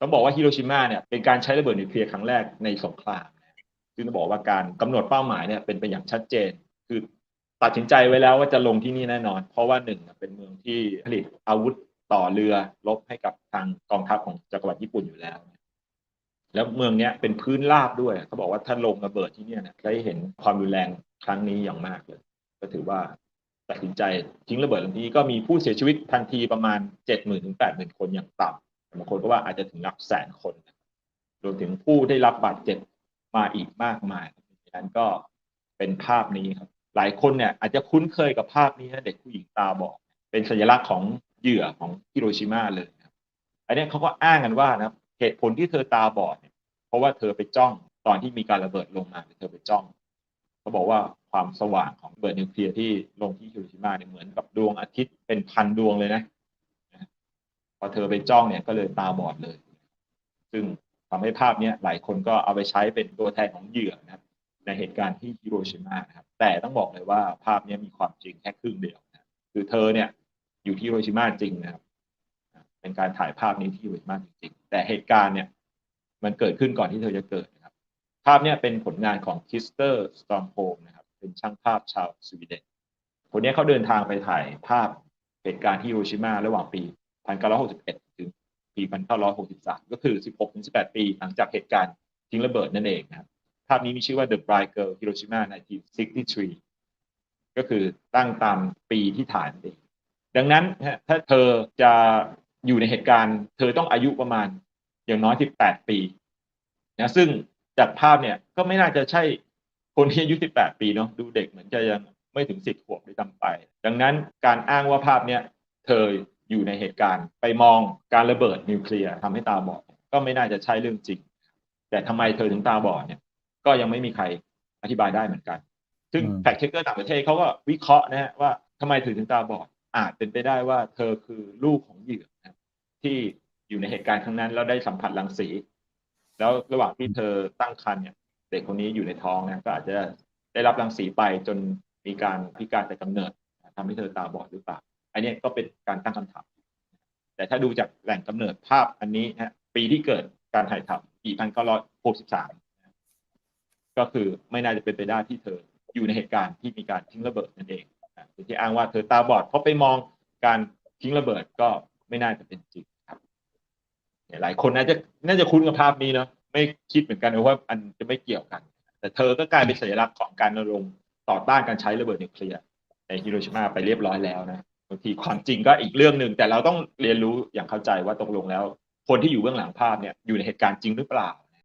ต้องบอกว่าฮิโรชิมาเนี่ยเป็นการใช้ระเบิดนิวเคลียร์ครั้งแรกในสงครามซึ่งต้องบอกว่าการกำหนดเป้าหมายเนี่ยเป็นไปอย่างชัดเจน คือตัดสินใจไว้แล้วว่าจะลงที่นี่แน่นอน เพราะว่าหนึ่งเป็นเมืองที่ผลิตอาวุธต่อเรือรบให้กับทางกองทัพของจักรวรรดิญี่ปุ่นอยู่แล้ว แล้วเมืองเนี้ยเป็นพื้นราบด้วยเขาบอกว่าถ้าลงระเบิดที่เนี่ยนะได้เห็นความรุนแรงครั้งนี้อย่างมากเลย ก็ถือว่าตัดสินใจทิ้งระเบิดลงที่นี้ก็มีผู้เสียชีวิตทันทีประมาณเจ็ดหมื่นถึงแปดหมื่นคนอย่างต่ำ บางคนก็ว่าอาจจะถึงหลักแสนคนรวมถึงผู้ได้รับบาดเจ็บมาอีกมากมายดังนั้นก็เป็นภาพนี้ครับ หลายคนเนี่ยอาจจะคุ้นเคยกับภาพนี้นะเด็กผู้หญิงตาบอดเป็นสัญลักษณ์ของเหยื่อของฮิโรชิมาเลยครับอันนี้เขาก็อ้างกันว่านะเหตุผลที่เธอตาบอดเนี่ยเพราะว่าเธอไปจ้องตอนที่มีการระเบิดลงมาเธอไปจ้องเขาบอกว่าความสว่างของระเบิดนิวเคลียร์ที่ลงที่ฮิโรชิมาเนี่ยเหมือนกับดวงอาทิตย์เป็นพันดวงเลยนะ พอเธอไปจ้องเนี่ยก็เลยตาบอดเลย ซึ่งทำให้ภาพเนี้ยหลายคนก็เอาไปใช้เป็นตัวแทนของเหยื่อนะครับ ในเหตุการณ์ที่ฮิโรชิมานะครับ แต่ต้องบอกเลยว่าภาพเนี้ยมีความจริงแค่ครึ่งเดียวนะคือเธอเนี่ยอยู่ที่ฮิโรชิมาจริงนะครับ เป็นการถ่ายภาพนี้ที่ฮิโรชิมาจริงๆ แต่เหตุการณ์เนี่ยมันเกิดขึ้นก่อนที่เธอจะเกิดนะครับ ภาพเนี้ยเป็นผลงานของคิสเตอร์สตอมโฮมนะครับ เป็นช่างภาพชาวสวีเดนคนนี้เขาเดินทางไปถ่ายภาพเหตุการณ์ที่ฮิโรชิมาระหว่างปี 1961 ถึงปี 1963 ก็คือ 16-18 ปี หลังจากเหตุการณ์ทิ้งระเบิดนั่นเองนะครับภาพนี้มีชื่อว่า The Bride Girl Hiroshima 1963 ก็คือตั้งตามปีที่ถ่ายนั่นเอง ดังนั้นถ้าเธอจะอยู่ในเหตุการณ์ เธอต้องอายุประมาณอย่างน้อย 18 ปีนะซึ่งจากภาพเนี่ยก็ไม่น่าจะใช่คนที่อายุ 18 ปีเนาะดูเด็กเหมือนจะยังไม่ถึง 10 ขวบด้วยซ้ำไป ดังนั้นการอ้างว่าภาพเนี่ยเธอ อยู่ในเหตุการณ์ไปมองการระเบิดนิวเคลียร์ทำให้ตาบอดก็ไม่น่าจะใช่เรื่องจริง แต่ทำไมเธอถึงตาบอดเนี่ย ก็ยังไม่มีใครอธิบายได้เหมือนกัน ซึ่งแฟกเช็คเกอร์ต่างประเทศเขาก็วิเคราะห์นะฮะว่าทำไมถึงถึงตาบอดอาจเป็นไปได้ว่าเธอคือลูกของเหยื่อนะที่อยู่ในเหตุการณ์ครั้งนั้น แล้วได้สัมผัสรังสี แล้วระหว่างที่เธอตั้งครรภ์เนี่ย เด็กคนนี้อยู่ในท้องนะก็อาจจะได้รับรังสีไปจนมีการพิการแต่กำเนิดทำให้เธอตาบอดหรือเปล่า อันนี้ก็เป็นการตั้งคำถาม แต่ถ้าดูจากแหล่งกำเนิดภาพอันนี้ฮะปีที่เกิดการถ่ายทำปี1963ก็คือไม่น่าจะเป็นไปได้ที่เธออยู่ในเหตุการณ์ที่มีการทิ้งระเบิดนั่นเองนะที่อ้างว่าเธอตาบอดเพราะไปมองการทิ้งระเบิดก็ไม่น่าจะเป็นจริงครับหลายคนน่าจะน่าจะคุ้นกับภาพนี้เนาะไม่คิดเหมือนกันว่าอันจะไม่เกี่ยวกัน แต่เธอก็กลายเป็นสัญลักษณ์ของการรณรงค์ต่อต้านการใช้ระเบิดนิวเคลียร์ในฮิโรชิมาไปเรียบร้อยแล้วนะ บางทีความจริงก็อีกเรื่องหนึ่งแต่เราต้องเรียนรู้อย่างเข้าใจว่าตกลงแล้ว คนที่อยู่เบื้องหลังภาพเนี่ยอยู่ในเหตุการณ์จริงหรือเปล่า